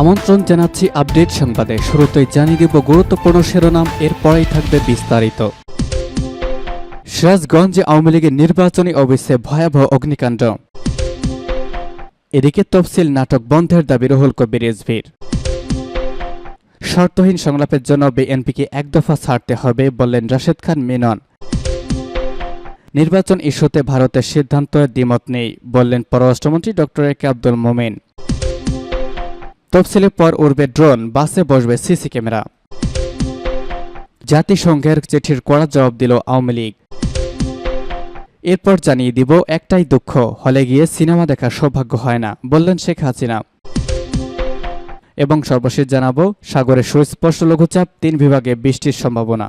আমন্ত্রণ জানাচ্ছি আপডেট সংবাদে। শুরুতেই জানিয়ে দেব গুরুত্বপূর্ণ শিরোনাম, এরপরেই থাকবে বিস্তারিত। সিরাজগঞ্জে আওয়ামী লীগের নির্বাচনী অফিসে ভয়াবহ অগ্নিকাণ্ড। এদিকে তফসিল নাটক বন্ধের দাবি রহুল কবির রিজভির শর্তহীন সংলাপের জন্য বিএনপিকে এক দফা ছাড়তে হবে বললেন রাশেদ খান মেনন। নির্বাচন ইস্যুতে ভারতের সিদ্ধান্ত দ্বিমত নেই বললেন পররাষ্ট্রমন্ত্রী ডক্টর এ কে আব্দুল মোমেন। তফসিলের পর উড়বে ড্রোন, বাসে বসবে সিসি ক্যামেরা। জাতিসংঘের চিঠির কড়া জবাব দিল আওয়ামী লীগ। এরপর জানিয়ে দিব, একটাই দুঃখ, হলে গিয়ে সিনেমা দেখার সৌভাগ্য হয় না, বললেন শেখ হাসিনা। এবং সর্বশেষ জানাব সাগরে সুস্পষ্ট লঘুচাপ, তিন বিভাগে বৃষ্টির সম্ভাবনা।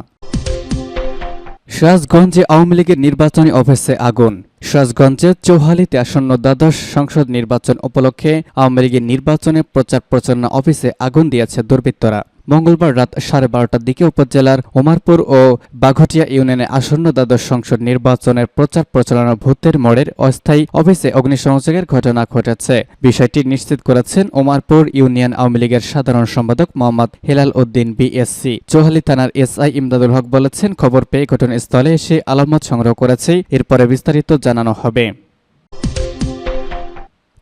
সিরাজগঞ্জে আওয়ামী লীগের নির্বাচনী অফিসে আগুন। সিরাজগঞ্জের চৌহালিতে আসন্ন দ্বাদশ সংসদ নির্বাচন উপলক্ষে আওয়ামী লীগের নির্বাচনে প্রচার প্রচারণা অফিসে আগুন দিয়েছে দুর্বৃত্তরা। মঙ্গলবার রাত সাড়ে বারোটার দিকে উপজেলার ওমারপুর ও বাঘটিয়া ইউনিয়নে আসন্ন দ্বাদশ সংসদ নির্বাচনের প্রচার প্রচারণা ভূতের মোড়ের অস্থায়ী অফিসে অগ্নিসংযোগের ঘটনা ঘটেছে। বিষয়টি নিশ্চিত করেছেন ওমারপুর ইউনিয়ন আওয়ামী লীগের সাধারণ সম্পাদক মোহাম্মদ হেলাল উদ্দিন বিএসসি চৌহালি থানার এসআই ইমদাদুল হক বলেছেন, খবর পেয়ে ঘটনাস্থলে এসে আলামত সংগ্রহ করেছে। এরপরে বিস্তারিত জানানো হবে।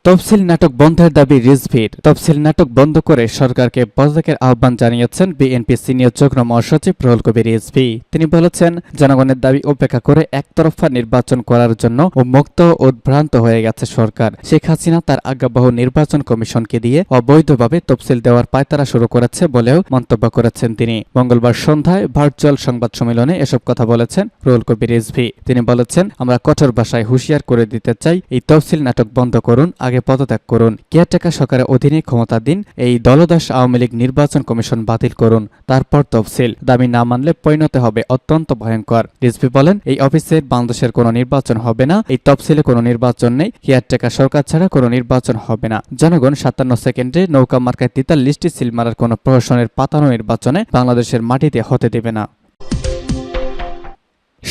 তফসিল নাটক বন্ধের দাবি রিজভির। তফসিল নাটক বন্ধ করে সরকারকে পদত্যাগের আহ্বান জানিয়েছেন বিএনপি সিনিয়র যুগ্ম মহাসচিব রুহুল কবির রিজভি। তিনি বলেছেন, জনগণের দাবি উপেক্ষা করে একতরফা নির্বাচন করার জন্য মুক্ত উদ্ভ্রান্ত হয়ে গেছে সরকার। শেখ হাসিনা তার আজ্ঞাবহ নির্বাচন কমিশনকে দিয়ে অবৈধভাবে তফসিল দেওয়ার পায়তারা শুরু করেছে বলেও মন্তব্য করেছেন তিনি। মঙ্গলবার সন্ধ্যায় ভার্চুয়াল সংবাদ সম্মেলনে এসব কথা বলেছেন রুহুল কবির রিজভি। তিনি বলেছেন, আমরা কঠোর ভাষায় হুঁশিয়ার করে দিতে চাই, এই তফসিল নাটক বন্ধ করুন, আগে পদত্যাগ করুন। কেয়ারটেকার সরকারের অধীনে ক্ষমতা দিন এই দলদাস আওয়ামী লীগ নির্বাচন কমিশন বাতিল করুন। তারপর তফসিল। দাবি না মানলে পরিণত হবে অত্যন্ত ভয়ঙ্কর। রিজভি বলেন, এই অফিসে বাংলাদেশের কোনো নির্বাচন হবে না, এই তফসিলে কোনো নির্বাচন নেই, কেয়ারটেকার সরকার ছাড়া কোনো নির্বাচন হবে না। জনগণ সাতান্ন সেকেন্ডে নৌকা মার্কায় তেতাল্লিশটি সিল মারার কোনো প্রশাসনের পাতানো নির্বাচনে বাংলাদেশের মাটিতে হতে দেবে না।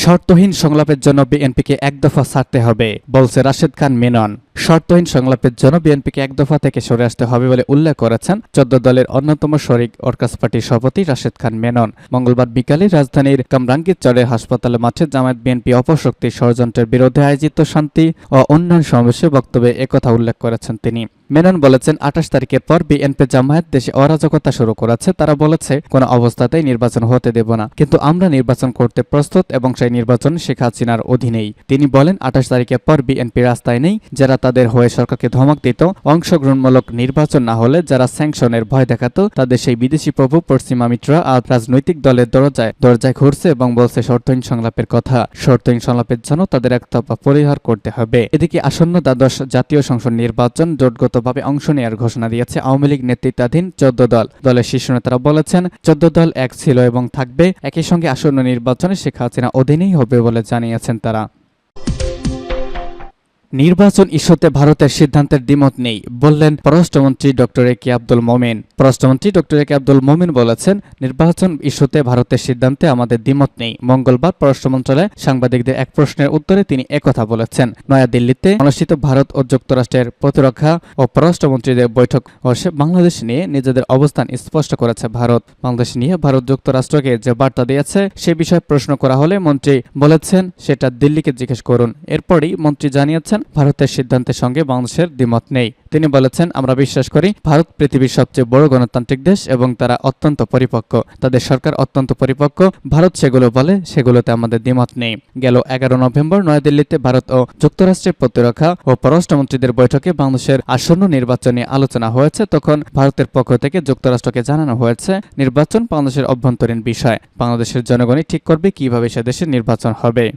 শর্তহীন সংলাপের জন্য বিএনপিকে এক দফা ছাড়তে হবে, বলছে রাশেদ খান মেনন। শর্তহীন সংলাপের জন্য বিএনপিকে এক দফা থেকে সরে আসতে হবে বলে উল্লেখ করেছেন চোদ্দ দলের অন্যতম শরিক অর্কাস পার্টির সভাপতি রাশেদ খান মেনন। মঙ্গলবার বিকালে রাজধানীর কামরাঙ্গীরচরের হাসপাতালে মাঠে জামায়াত বিএনপি অপশক্তি ষড়যন্ত্রের বিরুদ্ধে আয়োজিত শান্তি ও অন্যান্য সমাবেশে বক্তব্যে একথা উল্লেখ করেছেন তিনি। মেনন বলেছেন, আঠাশ তারিখের পর বিএনপি জামায়াত দেশে অরাজকতা শুরু করেছে। তারা বলেছে, কোনো অবস্থাতেই নির্বাচন হতে দেব না। কিন্তু আমরা নির্বাচন করতে প্রস্তুত এবং সেই নির্বাচন শেখ হাসিনার অধীনেই। তিনি বলেন, আঠাশ তারিখের পর বিএনপি রাস্তায় নেই। যারা তাদের হয়ে সরকারকে ধমক দিত, অংশগ্রহণমূলক নির্বাচন না হলে যারা স্যাংশনের ভয় দেখাতো, তাদের সেই বিদেশি প্রভু পশ্চিমা মিত্ররা আজ রাজনৈতিক দলের দরজায় দরজায় ঘুরছে এবং বলছে শর্তহীন সংলাপের কথা। শর্তহীন সংলাপের জন্য তাদের একতফা পরিহার করতে হবে। এদিকে আসন্ন দ্বাদশ জাতীয় সংসদ নির্বাচন জোটগতভাবে অংশ নেওয়ার ঘোষণা দিয়েছে আওয়ামী লীগ নেতৃত্বাধীন চোদ্দ দল। দলের শীর্ষ নেতারা বলেছেন, চোদ্দ দল এক ছিল এবং থাকবে, একই সঙ্গে আসন্ন নির্বাচনে শেখ হাসিনা অধীনেই হবে বলে জানিয়েছেন তারা। নির্বাচন ইস্যুতে ভারতের সিদ্ধান্তের দ্বিমত নেই, বললেন পররাষ্ট্রমন্ত্রী ডক্টর এ কে আব্দুল মোমেন। পররাষ্ট্রমন্ত্রী ডক্টর এ কে আব্দুল মোমেন বলেছেন, নির্বাচন ইস্যুতে ভারতের সিদ্ধান্তে আমাদের দ্বিমত নেই। মঙ্গলবার পররাষ্ট্র মন্ত্রণালয়ে সাংবাদিকদের এক প্রশ্নের উত্তরে তিনি একথা বলেছেন। নয়াদিল্লিতে অনুষ্ঠিত ভারত ও যুক্তরাষ্ট্রের প্রতিরক্ষা ও পররাষ্ট্রমন্ত্রীদের বৈঠক বসে বাংলাদেশ নিয়ে নিজেদের অবস্থান স্পষ্ট করেছে ভারত। বাংলাদেশ নিয়ে ভারত যুক্তরাষ্ট্রকে যে বার্তা দিয়েছে, সে বিষয়ে প্রশ্ন করা হলে মন্ত্রী বলেছেন, সেটা দিল্লিকে জিজ্ঞেস করুন। এরপরই মন্ত্রী জানিয়েছেন ভারতের সিদ্ধান্তের সঙ্গে বাংলাদেশের দ্বিমত নেই। তিনি বলেছেন, আমরা বিশ্বাস করি ভারত পৃথিবীর সবচেয়ে বড় গণতান্ত্রিক দেশ এবং তারা অত্যন্ত পরিপক্ক। তাদের সরকার অত্যন্ত পরিপক্ক। ভারত সেগুলো বলে সেগুলোতে আমাদের দ্বিমত নেই। গেল এগারো নভেম্বর নয়াদিল্লিতে ভারত ও যুক্তরাষ্ট্রের প্রতিরক্ষা ও পররাষ্ট্রমন্ত্রীদের বৈঠকে বাংলাদেশের আসন্ন নির্বাচন আলোচনা হয়েছে। তখন ভারতের পক্ষ থেকে যুক্তরাষ্ট্রকে জানানো হয়েছে, নির্বাচন বাংলাদেশের অভ্যন্তরীণ বিষয়। বাংলাদেশের জনগণই ঠিক করবে কীভাবে সে দেশের নির্বাচন হবে।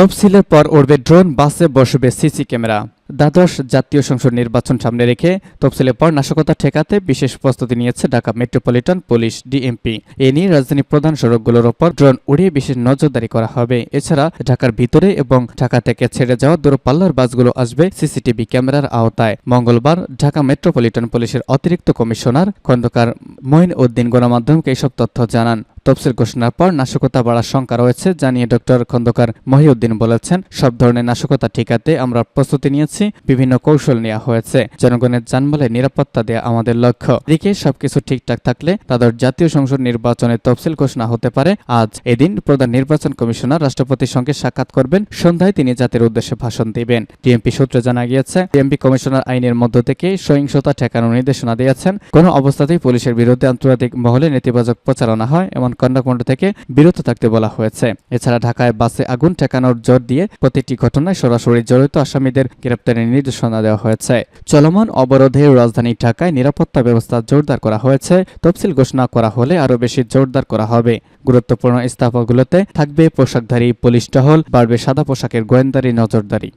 তফসিলের পর উড়বে ড্রোন, বাসে বসবে সিসি ক্যামেরা। দ্বাদশ জাতীয় সংসদ নির্বাচন সামনে রেখে তফসিলের পর নাশকতা ঠেকাতে বিশেষ প্রস্তুতি নিয়েছে ঢাকা মেট্রোপলিটন পুলিশ ডিএমপি। এ নিয়ে রাজধানীর প্রধান সড়কগুলোর ওপর ড্রোন উড়িয়ে বিশেষ নজরদারি করা হবে। এছাড়া ঢাকার ভিতরে এবং ঢাকা থেকে ছেড়ে যাওয়া দূরপাল্লার বাসগুলো আসবে সিসিটিভি ক্যামেরার আওতায়। মঙ্গলবার ঢাকা মেট্রোপলিটন পুলিশের অতিরিক্ত কমিশনার খন্দকার মঈন উদ্দিন গণমাধ্যমকে এসব তথ্য জানান। তফসিল ঘোষণার পর নাশকতা বাড়ার শঙ্কা রয়েছে জানিয়ে ডক্টর খন্দকার মহিউদ্দিন বলেছেন, সব ধরনের নাশকতা ঠেকাতে আমরা প্রস্তুতি নিয়েছি, বিভিন্ন কৌশল নেওয়া হয়েছে। জনগণের জানমালের নিরাপত্তা দেওয়া আমাদের লক্ষ্য। এদিকে সবকিছু ঠিকঠাক থাকলে তাদের জাতীয় সংসদ নির্বাচনের তফসিল ঘোষণা হতে পারে। আজ এদিন প্রধান নির্বাচন কমিশনার রাষ্ট্রপতির সঙ্গে সাক্ষাৎ করবেন। সন্ধ্যায় তিনি জাতির উদ্দেশ্যে ভাষণ দিবেন। ডিএমপি সূত্রে জানা গিয়েছে ডিএমপি কমিশনার আইনের মধ্য থেকে সহিংসতা ঠেকানোর নির্দেশনা দিয়েছেন। কোনো অবস্থাতেই পুলিশের বিরুদ্ধে আন্তর্জাতিক মহলে নেতিবাচক প্রচারণা হয়, এমন কর্ণকাণ্ড থেকে বিরত থাকতে বলা হয়েছে। এছাড়া ঢাকায় বাসে আগুন ঠেকানোর জোর দিয়ে প্রতিটি ঘটনায় সরাসরি জড়িত আসামিদের গ্রেপ্তারের নির্দেশনা দেওয়া হয়েছে। চলমান অবরোধে রাজধানী ঢাকায় নিরাপত্তা ব্যবস্থা জোরদার করা হয়েছে। তফসিল ঘোষণা করা হলে আরও বেশি জোরদার করা হবে। গুরুত্বপূর্ণ স্থাপনাগুলোতে থাকবে পোশাকধারী, পুলিশ টহল, বাড়বে সাদা পোশাকের গোয়েন্দারি, নজরদারি।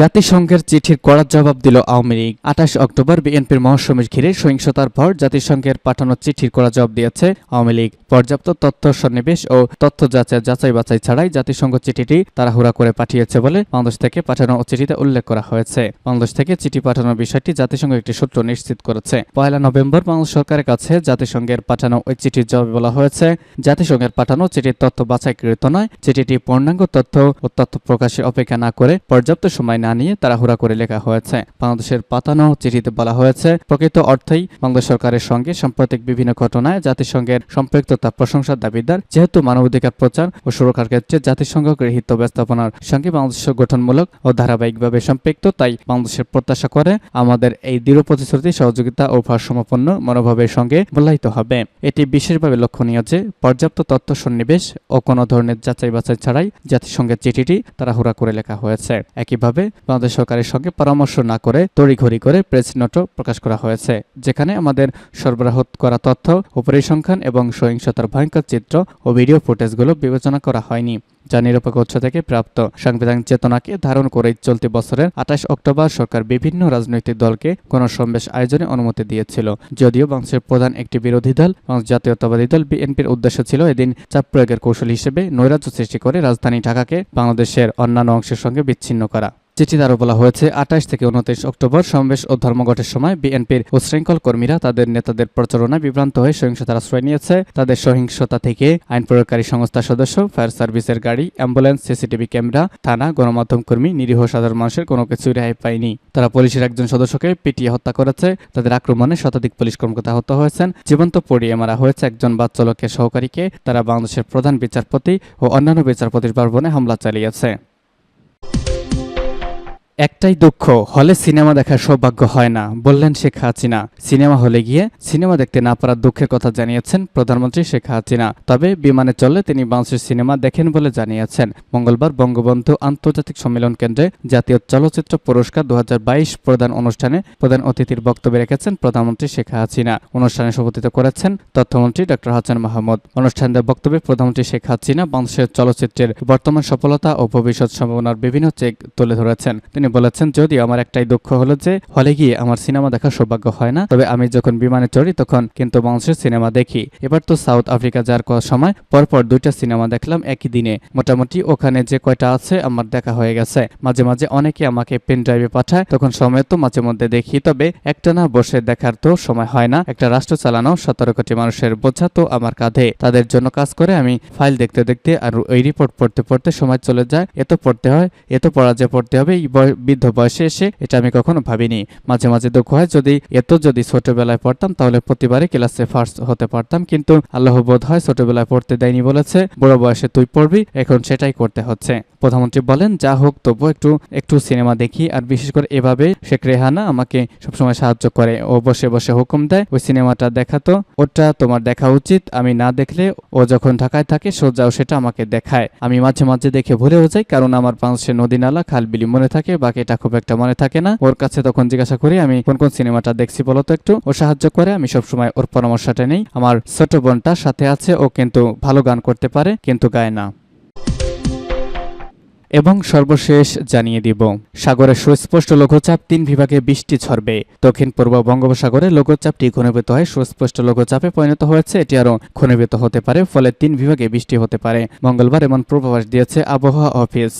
জাতিসংঘের চিঠির কড়া জবাব দিল আওয়ামী লীগ। আঠাশ অক্টোবর বিএনপির মহাসমির ঘিরে সহিংসতার পর জাতিসংঘের পাঠানো চিঠির কড়া জবাব দিয়েছে আওয়ামী লীগ। পর্যাপ্ত তথ্য সন্নিবেশ ও তথ্য যাচাই যাচাই বাছাই ছাড়াই জাতিসংঘ চিঠিটি তাড়াহুড়া করে পাঠিয়েছে বলে বাংলাদেশ থেকে পাঠানো চিঠিতে উল্লেখ করা হয়েছে। বাংলাদেশ থেকে চিঠি পাঠানোর বিষয়টি জাতিসংঘ একটি সূত্র নিশ্চিত করেছে। পয়লা নভেম্বর বাংলাদেশ সরকারের কাছে জাতিসংঘের পাঠানো ওই চিঠির জবাবে বলা হয়েছে, জাতিসংঘের পাঠানো চিঠির তথ্য বাছাইকৃত নয়, চিঠিটি পূর্ণাঙ্গ তথ্য ও তথ্য প্রকাশের অপেক্ষা না করে পর্যাপ্ত সময় না নিয়ে তাড়াহুড়া করে লেখা হয়েছে। বাংলাদেশের পাতানো চিঠিতে বলা হয়েছে, প্রকৃত অর্থেই বাংলাদেশ সরকারের সঙ্গে সাম্প্রতিক বিভিন্ন ঘটনায় জাতিসংঘের সম্পৃক্ততা প্রশংসার দাবিদার। যেহেতু মানবাধিকার প্রচার ও সুরক্ষার ক্ষেত্রে জাতিসংঘ গৃহীত ব্যবস্থাপনার সঙ্গে বাংলাদেশ গঠনমূলক ও ধারাবাহিকভাবে সম্পৃক্ত, তাই বাংলাদেশের প্রত্যাশা করে আমাদের এই দৃঢ় প্রতিশ্রুতি, সহযোগিতা ও ভারসাম্যপন্ন মনোভাবের সঙ্গে মূল্যায়িত হবে। এটি বিশেষভাবে লক্ষণীয় যে, পর্যাপ্ত তথ্য সন্নিবেশ ও কোনো ধরনের যাচাই বাছাই ছাড়াই জাতিসংঘের চিঠিটি তারা তাড়াহুড়া করে লেখা হয়েছে। একইভাবে বাংলাদেশ সরকারের সঙ্গে পরামর্শ না করে তড়িঘড়ি করে প্রেস নোটও প্রকাশ করা হয়েছে। যেখানে আমাদের সরবরাহ করা তথ্য ও পরিসংখ্যান এবং সহিংসতার ভয়ঙ্কর চিত্র ও ভিডিও ফুটেজগুলো বিবেচনা করা হয়নি, যা নিরপেক্ষ থেকে প্রাপ্ত। সাংবিধানিক চেতনাকে ধারণ করে চলতি বছরের আঠাশ অক্টোবর সরকার বিভিন্ন রাজনৈতিক দলকে গণসমাবেশ আয়োজনে অনুমতি দিয়েছিল, যদিও বাংলাদেশের প্রধান একটি বিরোধী দল বাংলাদেশ জাতীয়তাবাদী দল বিএনপির উদ্দেশ্য ছিল এদিন চাপ প্রয়োগের কৌশল হিসেবে নৈরাজ্য সৃষ্টি করে রাজধানী ঢাকাকে বাংলাদেশের অন্যান্য অংশের সঙ্গে বিচ্ছিন্ন করা। চিঠিতে আরও বলা হয়েছে, আঠাশ থেকে উনত্রিশ অক্টোবর সমাবেশ ও ধর্মঘটের সময় বিএনপির উচ্ছৃঙ্খল কর্মীরা তাদের নেতাদের প্রচারণায় বিভ্রান্ত হয়ে সহিংসতার আশ্রয় নিয়েছে। তাদের সহিংসতা থেকে আইন প্রয়োগকারী সংস্থার সদস্য, ফায়ার সার্ভিসের গাড়ি, অ্যাম্বুলেন্স, সিসিটিভি ক্যামেরা, থানা, গণমাধ্যম কর্মী, নিরীহ সাধারণ মানুষের কোনো কিছু রেহাই পায়নি। তারা পুলিশের একজন সদস্যকে পিটিয়ে হত্যা করেছে। তাদের আক্রমণে শতাধিক পুলিশ কর্মকর্তা আহত হয়েছেন। জীবন্ত পড়িয়ে মারা হয়েছে একজন বাচ্চালকের সহকারীকে। তারা বাংলাদেশের প্রধান বিচারপতি ও অন্যান্য বিচারপতির বারবনে হামলা চালিয়েছে। একটাই দুঃখ, হলে সিনেমা দেখার সৌভাগ্য হয় না, বললেন শেখ হাসিনা। সিনেমা হলে গিয়ে সিনেমা দেখতে না পারার দুঃখের কথা জানিয়েছেন প্রধানমন্ত্রী শেখ হাসিনা। তবে বিমানে চললে তিনি বাংলাদেশের সিনেমা দেখেন বলে জানিয়েছেন। মঙ্গলবার বঙ্গবন্ধু আন্তর্জাতিক সম্মেলন কেন্দ্রে জাতীয় চলচ্চিত্র পুরস্কার দু হাজার বাইশ প্রদান অনুষ্ঠানে প্রধান অতিথির বক্তব্য রেখেছেন প্রধানমন্ত্রী শেখ হাসিনা। অনুষ্ঠানে সভাপতিত্ব করেছেন তথ্যমন্ত্রী ডক্টর হাসান মাহমুদ। অনুষ্ঠানের বক্তব্যে প্রধানমন্ত্রী শেখ হাসিনা বাংলাদেশের চলচ্চিত্রের বর্তমান সফলতা ও ভবিষ্যৎ সম্ভাবনার বিভিন্ন চেক তুলে ধরেছেন। তিনি তিনি বলেছেন যদিও আমার একটাই দুঃখ হলো যে হলে গিয়ে আমার সিনেমা দেখার সৌভাগ্য হয় না। তবে আমি যখন বিমানে চড়ি, তখন কিন্তু বাংলাদেশের সিনেমা দেখি। এবার তো সাউথ আফ্রিকা যাওয়ার সময় পরপর দুইটা সিনেমা দেখলাম একই দিনে। মোটামুটি ওখানে যে কয়টা আছে, আমার দেখা হয়ে গেছে। মাঝে মাঝে অনেকে আমাকে পেন ড্রাইভে পাঠায়, তখন সময় তো মাঝে মধ্যে দেখি। তবে একটা না, বসে দেখার তো সময় হয় না। একটা রাষ্ট্র চালানো, সতেরো কোটি মানুষের বোঝা তো আমার কাঁধে। তাদের জন্য কাজ করে আমি ফাইল দেখতে দেখতে আর ওই রিপোর্ট পড়তে পড়তে সময় চলে যায়। এত পড়তে হয় এত পড়া যে পড়তে হবে, এই বৃদ্ধ বয়সে এসে, এটা আমি কখনো ভাবিনি। মাঝে মাঝে দুঃখ হয়, যদি এত যদি ছোটবেলায় পড়তাম, তাহলে প্রতিবারই ক্লাসে ফার্স্ট হতে পারতাম। কিন্তু আল্লাহ বোধ হয় ছোটবেলায় পড়তে দেয়নি বলেছে, বড় বয়সে তুই পড়বি, এখন সেটাই করতে হচ্ছে। প্রধানমন্ত্রী বলেন, যা হোক, তবু একটু একটু সিনেমা দেখি, আর বিশেষ করে এভাবে শেখ রেহানা আমাকে সবসময় সাহায্য করে। ও বসে বসে হুকুম দেয়, ওই সিনেমাটা দেখাতো ওটা তোমার দেখা উচিত, আমি না দেখলে ও যখন ঢাকায় থাকে সোজাও সেটা আমাকে দেখায়। আমি মাঝে মাঝে দেখে ভুলেও যাই, কারণ আমার পাঁচশে নদী নালা, খাল বিলি মনে থাকে বাকি এটা খুব একটা মনে থাকে না। ওর কাছে তখন জিজ্ঞাসা করি, আমি কোন কোন সিনেমাটা দেখছি বলতো একটু? ও সাহায্য করে, আমি সবসময় ওর পরামর্শটা নেই। আমার ছোট বোনটা সাথে আছে, ও কিন্তু ভালো গান করতে পারে, কিন্তু গায় না। এবং সর্বশেষ জানিয়ে দিব সাগরে সুস্পষ্ট লঘুচাপ তিন বিভাগে বৃষ্টি ঝরবে। দক্ষিণ, পূর্ব বঙ্গোপসাগরে লঘুচাপটি ঘনীভূত হয় সুস্পষ্ট লঘুচাপে পরিণত হয়েছে। এটি আরও ঘনীভূত হতে পারে, ফলে তিন বিভাগে বৃষ্টি হতে পারে। মঙ্গলবার এমন পূর্বাভাস দিয়েছে আবহাওয়া অফিস।